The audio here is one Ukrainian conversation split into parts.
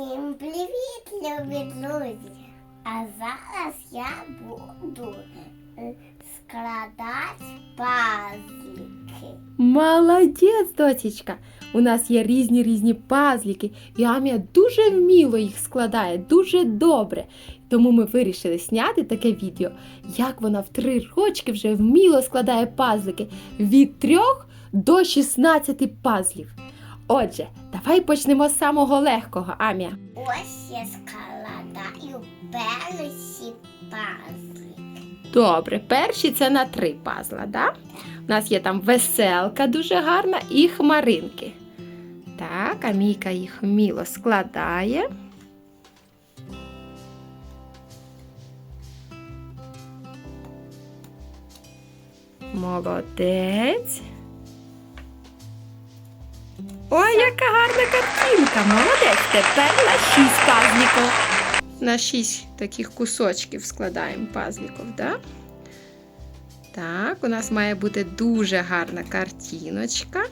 Всім привіт, любі друзі! А зараз я буду е, складати пазлики. Молодець, дочечка! У нас є різні різні пазліки, і Амія дуже вміло їх складає, дуже добре. Тому ми вирішили зняти таке відео, як вона в три рочки вже вміло складає пазлики від трьох до 16 пазлів. Отже, давай почнемо з самого легкого, Амія. Ось я складаю перші пазлики. Добре, перші це на три пазла, да? У нас є там веселка дуже гарна і хмаринки. Так, Амійка їх вміло складає. Молодець. Ой, яка гарна картинка! Молодець! Тепер на шість пазліків. На шість таких кусочків складаємо пазліків, да? Так, у нас має бути дуже гарна картиночка.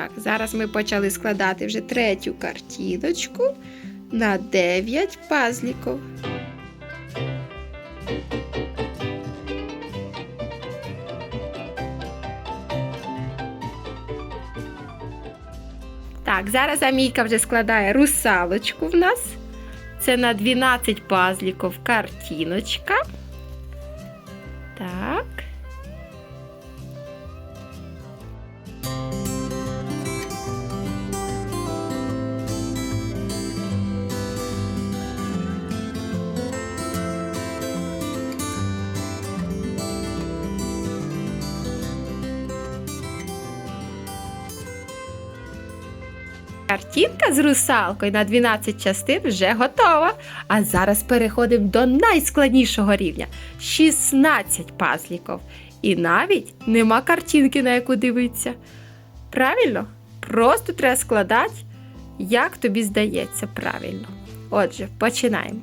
Так, зараз ми почали складати вже третю картиночку на 9 пазліків. Так, зараз Амійка вже складає русалочку в нас. Це на 12 пазліків картиночка. Так. Картинка з русалкою на 12 частин вже готова. А зараз переходимо до найскладнішого рівня 16 пазліків. І навіть нема картинки, на яку дивитися. Правильно? Просто треба складати, як тобі здається правильно. Отже, починаємо.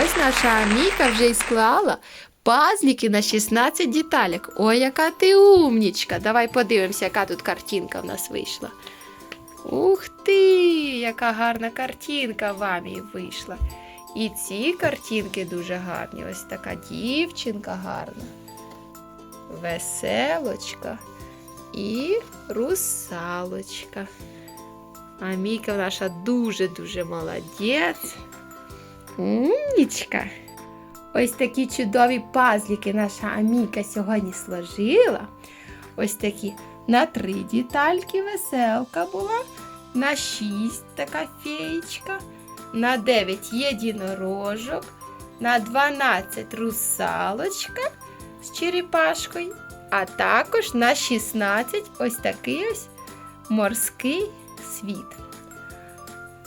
Ось наша Аміка вже і склала пазліки на 16 деталек. Ой, яка ти умнічка. Давай подивимося, яка тут картинка в нас вийшла. Ух ти, яка гарна картинка в Амії вийшла. І ці картинки дуже гарні. Ось така дівчинка гарна. Веселочка і русалочка. Амійка наша дуже-дуже молодець. Умнічка. Ось такі чудові пазліки наша Аміка сьогодні сложила. Ось такі на три детальки веселка була, на шість така феєчка, на 9 єдинорожок, на 12 русалочка з черепашкою, а також на 16 ось такий ось морський світ.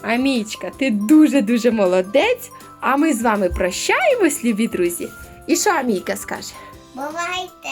Амічка, ти дуже-дуже молодець. А ми з вами прощаємось, любі друзі. І що Амійка скаже? Бувайте!